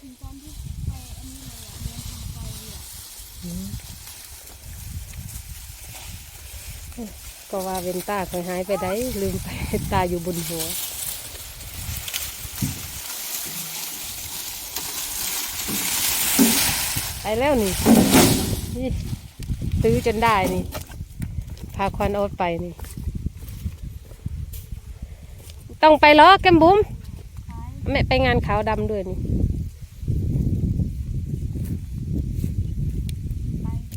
ถึงตอนที่ไปอันนี้เลยอะเดินทางไปเลยอะก็ว่าเวนตาเคยหายไปได้ลืมไปตาอยู่บนหัว ไปแล้วนี่นี่ตื้อจนได้นี่ พาควันโอ๊ตไปนี่ ต้องไปเหรอแก้มบุ๋มแม่ไปงานขาวดำด้วยนี่ ไปท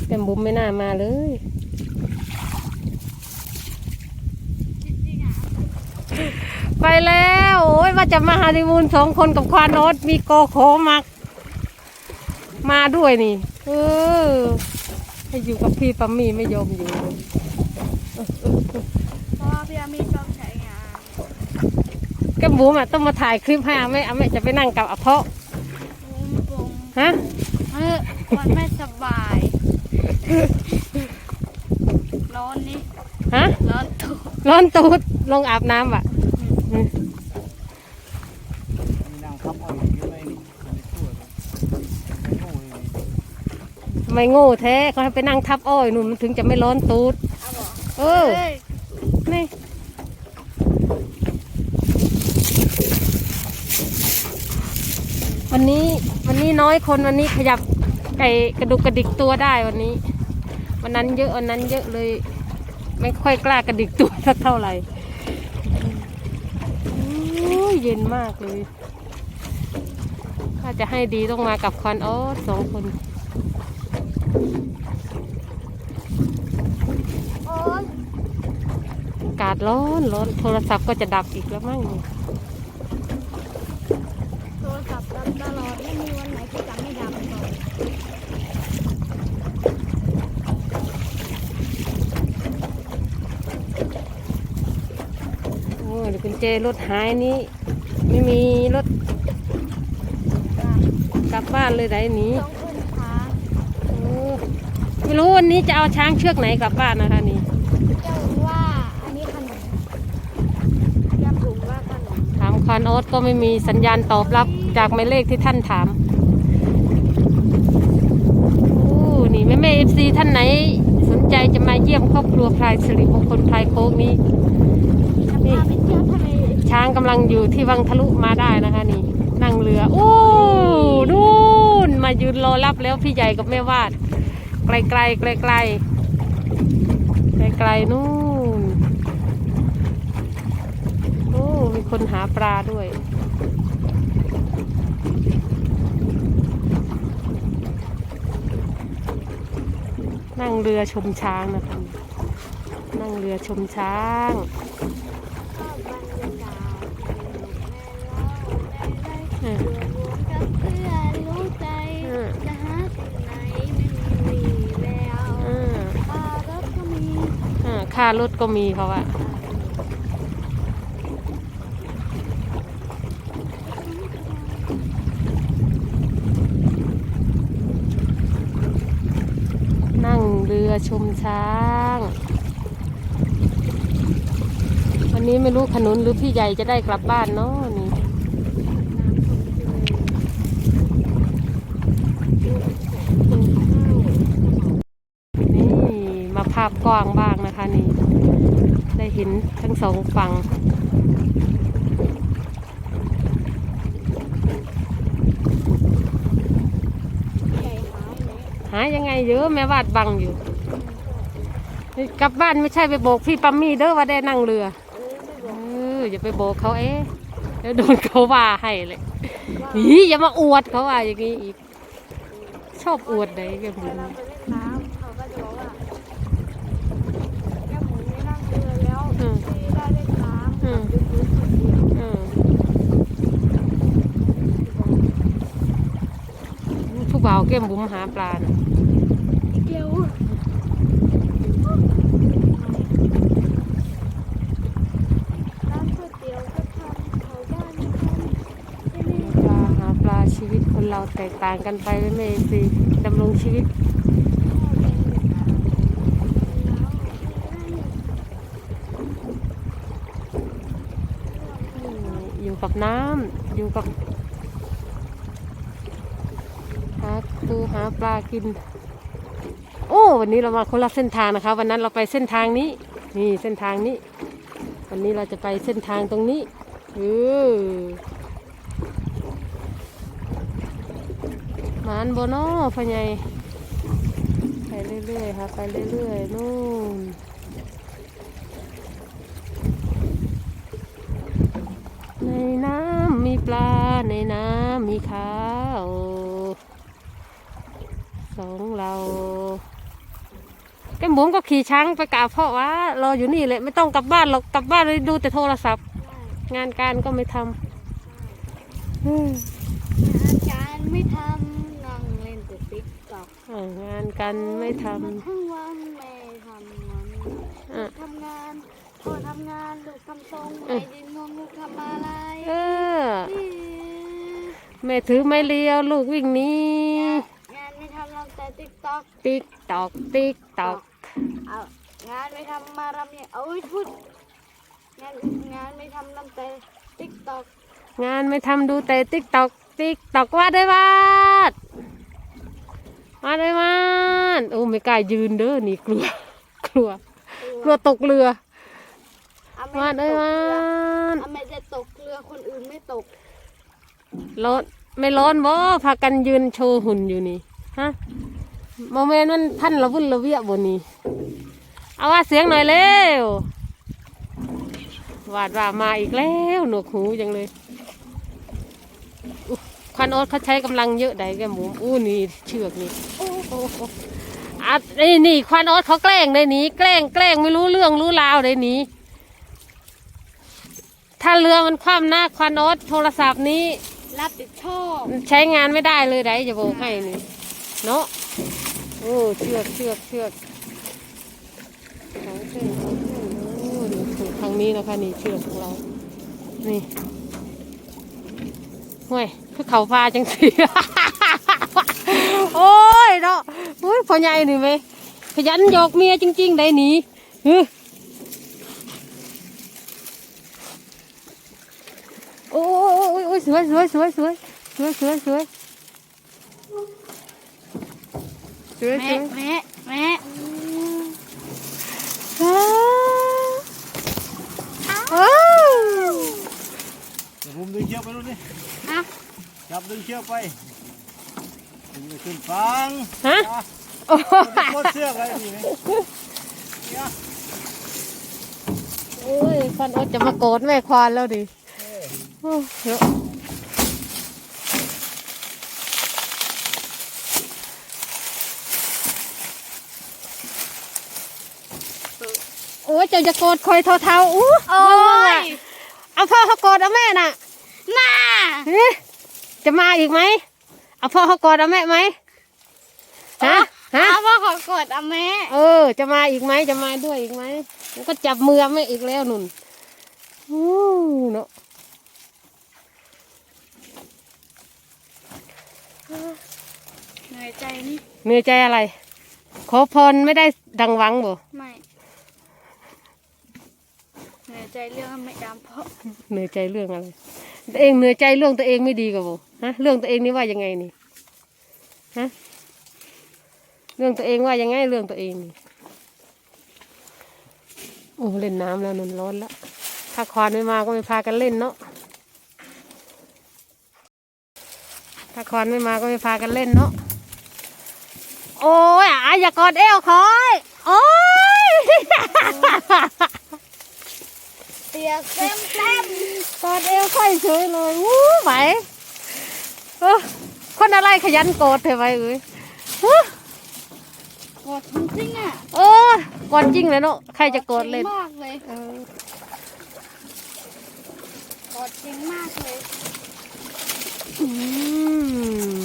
ี่ แก้ม บุ๋มไม่น่ามาเลยไปแล้วโอ้ยว่าจะมาฮานิมูนสองคนกับควานโนตมีโกโคมัก มาด้วยนี่เออให้อยู่กับพี่ปัมมี่ไม่ยอมอยู่เพราะพี่อามีต้องใช้งานแกบุ๋มอะต้องมาถ่ายคลิปให้อาแม่อาแม่จะไปนั่งกับอาเพาะฮะเออมันไม่สบาย ร้อนนี่ฮะ ร้อนตัวร้อนตูด ลงอาบน้ำอะอืมมีนางทับอ้อยอยู่ในนี่ในตู้เลยไม่รู้เลยทำไมโง่แท้เขาให้ไปนั่งทับอ้อยนู่นมันถึงจะไม่ร้อนตูด เอาบอกเออเฮ้ยนี่วันนี้วันนี้น้อยคนวันนี้ขยับไก่กระดุกกระดิกตัวได้วันนี้ วันนั้นเยอะวันนั้นเยอะเลย ไม่ค่อยกล้ากระดิกตัวสักเท่าไหร่เย็นมากเลย ถ้าจะให้ดีต้องมากับควันออสสองคนอากาศร้อนร้อนโทรศัพท์ก็จะดับอีกแล้วมั้งโทรศัพท์ดับตลอดไม่มีวันไหนที่จะไม่ดับเลย โอ้ ยเดี๋ยวกุญแจรถหายนี้ไม่มีรถกลับบ้านเลยไหนหนีต้องขึ้นขาโอ้ไม่รู้วันนี้จะเอาช้างเชือกไหนกลับบ้านนะคะนี่เจ้าว่าอันนี้ขนมยำถุงว่าขนมถามคอนโอ๊ตก็ไม่มีสัญญาณตอบรับจากหมายเลขที่ท่านถามโอ้นี่แม่แม่เอฟซีท่านไหนสนใจจะมาเยี่ยมครอบครัวพลายสิริมงคลพลายโค้งนี้ จะพาไปเที่ช้างกำลังอยู่ที่วังทะลุมาได้นะคะนี่ นั่งเรือโอ้นู่นมายืนรอรับแล้วพี่ใหญ่กับแม่วาด ไกลไกลไกลไกลไกลไกลๆนู่นโอ้มีคนหาปลาด้วยนั่งเรือชมช้างนะคะ นั่งเรือชมช้าง กับเพื่อนรู้ใจจะหาสิ่งไหนไม่มีแล้วอืมปลารถก็มีค่ารถก็มีเขาว่านั่งเรือชมช้าง วันนี้ไม่รู้ขนุนหรือพี่ใหญ่จะได้กลับบ้านเนาะนี่ นี่มาพกว้างบ้างนะคะนี่ ได้เห็นทั้งสองฝั่งหายยังไงเยอะแม่วาดบังอยู่กลับบ้านไม่ใช่ไปโบกพี่ปัมมี่เด้อว่าได้นั่งเรือเอออย่าไปโบกเขาเอ๊ะแล้วโดนเขาว่าให้เลยว่าอีอย่ามาอวดเขาว่าอย่างนี้อีก ชอบอวดไหนกันบุญ ก้มบุ้มหาปลาเกียวร้านก๋วยเตี๋ยวก็ทำเขาบ้านนะคะปลาหาปลาชีวิตคนเราแตกต่างกันไปไม่เมสิดำรงชีวิตอยู่กับน้ำอยู่กับ ปูหาปลากิน โอ้ วันนี้เรามาคนละเส้นทางนะคะ วันนั้นเราไปเส้นทางนี้ นี่เส้นทางนี้ วันนี้เราจะไปเส้นทางตรงนี้เออมานโบนอพ่อใหญ่ไปเรื่อยๆค่ะไปเรื่อยๆนู่นในน้ำมีปลาในน้ำมีข้าว สองเราแก้มบุ๋มก็ขี่ช้างไปกราบพ่อว่ารออยู่นี่เลยไม่ต้องกลับบ้านหรอกกลับบ้านเลยดูแต่โทรศัพท์ งานการก็ไม่ทำอืม งานการไม่ทำนั่งเล่นแต่ติ๊กต็อกเอองานการไม่ททั้งวันแม่ทำงานำอะ ทำงานพ่อทำงานลูกทำทรงไอ้ดินงงลูกทำอะไรเออแม่ถือไม้เลียวลูกวิ่งหนี้ งานไม่ทำทำแต่ติ๊กต็ อกติ๊กตอกติ๊กตอกเอางานไม่ทำมารำเนี่ยเอาไว้พูดงานงานไม่ทำทำแต่ติ๊กต็อกงานไม่ทำดูแต่ติ๊กตอกติ๊กตอกว่าได้วาดมาได้วาดโอ้ไม่กล้ายืนเด้อนี่กลัว กลัว กลัวตกเรืออาวาดได้วาดอาแม่จะตกเรือคนอื่นไม่ตกร้อนไม่ร้อนบ่พากันยืนโชว์หุ่นอยู่นี่ฮะ โมเมนต์มันพันละวุ่นละเวียบนนี่เอาว่าเสียงหน่อยเร็ววาดว่ามาอีกแล้วหนวกหูจังเลยอุ๊ยควันโอ๊ตเขาใช้กำลังเยอะได้แกหมูอู้นี่เชือกนี่โอ้โหอะนี่นี่ควันโอ๊ตเขาแกล้งได้หนีแกล้งแกล้งไม่รู้เรื่องรู้ราวได้หนีถ้าเรือมันคว่ำหน้าควันโอ๊ตโทรศัพท์นี้ รับผิดชอบใช้งานไม่ได้เลยได้จะบอกให้นี่เนาะ โอ้เชือกเชือกเชือกสองเส้นสองเส้นโอ้ดูถูกทางนี้นะคะนี่เชือกของเรา นี่ห่วยคือเขาพาจังสิโอ้ยเนาะโอ้ยพอใหญ่นี่ไหมขยันหยอกเมียจริง ๆ ได้หนีฮึโอ้ยโอ้ยโอ้ยสวยสวยสวยสวยสวยสวยสวย สวยสแม่วยแม่แม่อ้าวอ้าวเดี๋ยวผมดึงเชือกไปนู่นนี่ฮะจับดึงเชือกไปดึงไปขึ้นฟังฮะอะโอ้โคตรเชือกอะไรนี่ไหมเนี่ยโอ้ยควันโอ๊ตจะมาโกรธแม่ควานแล้วดิโอ้เยอะโอ้ย เจ้าจะโกรธคอยเท่าๆอู้โอ้ยเอาพ่อเขาโกรธเอาแม่น่ะมาเอ๊ะจะมาอีกไหมเอาพ่อเขาโกรธเอาแม่ไหมฮะฮะเอาพ่อขอกดอะแม่เออ จะมาอีกไหมจะมาด้วยอีกไหมมันก็จับมือแม่อีกแล้วนุ่นอู้เนาะเหนื่อยใจนี่เหนื่อยใจอะไร ขอพรไม่ได้ดังหวังบ่ไม่เหนื่อย ใจเรื่องไม่ดำเพราะเหนื่อยใจเรื่องอะไรตัวเองเหนื่อยใจเรื่องตัวเองไม่ดีกับบ่ฮะเรื่องตัวเองนี่ว่ายังไงนี่ฮะเรื่องตัวเองว่ายังไงเรื่องตัวเองนี่โอ้เล่นน้ำแล้วนุ่นร้อนแล้วถ้าควานไม่มาก็ไม่พากันเล่นเนาะถ้าควานไม่มาก็ไม่พากันเล่นเนาะโอ้ยอะอย่ากอดเอวคอยโอ้ย เปียกเต็มเต็มกอดเอวค่อยเฉยเลยวู้ไหวเออคนอะไรขยันโกรธเถอะไปเอ้ยฮู้กดจริงๆอะเออโกรธจริงเลยเนาะใครจะโกรธเล่นจงมากเลยเออกดจริงมากเลยอืม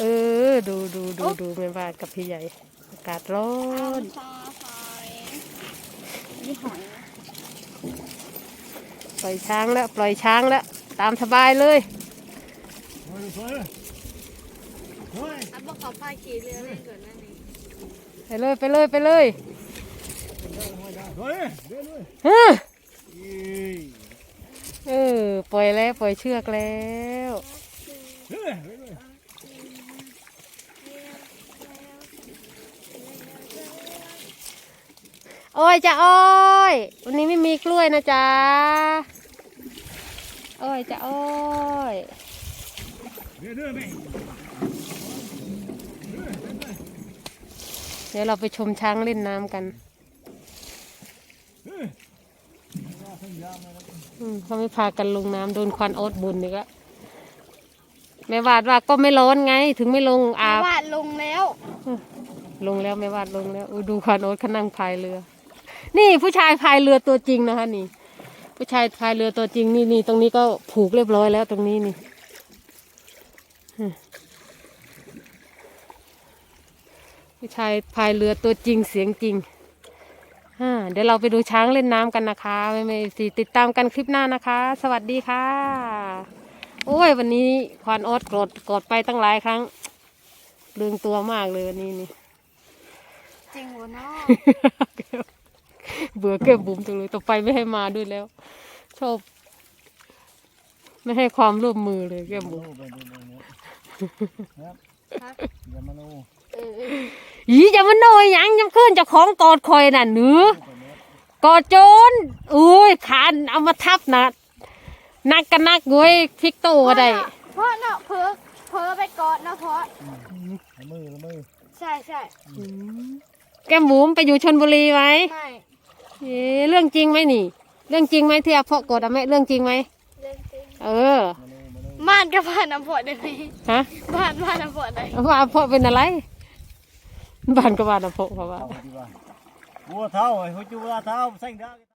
เออ ดูดูดูดูแม่บ้านกับพี่ใหญ่ อากาศร้อเอานซาไฟ นี่หอยปล่อยช้างแล้วปล่อยช้างแล้วตามสบายเลยเฮ้ยเฮ้ยเฮ้ยอันบอกขอพาขี่เรือเล่นก่อนนั่นเองไปเลยไปเลยไปเลยเฮ้ยเดินเลยเฮ้อเอ้ยเออปล่อยแล้วปล่อยเชือกแล้ว เฮ้ยเฮ้ยเฮ้ยโอ้ยจะอ้อย วันนี้ไม่มีกล้วยนะจ๊ะโอ้ยจะอ้อยเด้อเด้อแม่เดี๋ยวเราไปชมช้างเล่นน้ำกันเฮ้ยว่าเพิ่งยามมาแล้วอืมเขาไม่พากันลงน้ำโดนควันโอ๊ตบุญนี่ก็แม่วาดว่าก็ไม่ร้อนไง ถึงไม่ลงอาบวาดลงแล้ว ลงแล้วแม่วาดลงแล้วอุ๊ยดูควันโอ๊ตเขานั่งพายเรือ นี่ผู้ชายพายเรือตัวจริงนะคะนี่ ผู้ชายพายเรือตัวจริงนี่นี่ตรงนี้ก็ผูกเรียบร้อยแล้วตรงนี้นี่อืมผู้ชายพายเรือตัวจริงเสียงจริงอ่าเดี๋ยวเราไปดูช้างเล่นน้ำกันนะคะไม่ไม่สิติดตามกันคลิปหน้านะคะ สวัสดีค่ะ โอ้ยวันนี้ควานโอ๊ตโกรธโกรธไปตั้งหลายครั้งลืมตัวมากเลยวันนี้นี่ จริงหัวเนาะ เบื่อเก็บบุ๋มจังเลยต่อไปไม่ให้มาด้วยแล้ว ชอบ ไม่ให้ความร่วมมือเลยแก้มบุ๋มโน่ไปดูไปเนี่ยครับครับอย่ามาโน่เอออีอย่ามาโนยหยังยังขึ้นเจะของกอดคอยน่ะหนือไปเนี่ยกอดโจรอุ้ยขานเอามาทับนะนักกันนักเว้ยพลิกโตก็ได้เพราะเนาะเพอเพอไปกอดนะเพราะละมือละมือใช่ใช่แก้มบุ๋มไปอยู่ชนบุรีไหมไม่ เอ๊ะเรื่องจริงไหมนี่ เรื่องจริงไหมที่อาพ่อกดอะแม่เรื่องจริงไหมเล่นจริงเออมาโน่มาโน่บ้านกับบ้านน้ำฝนได้ไหมฮะบ้านบ้านน้ำฝนได้ว่าพ่อเป็นอะไรบ้านก็บ้านนะพ่อเพราะว่าเอาไปดีกว่า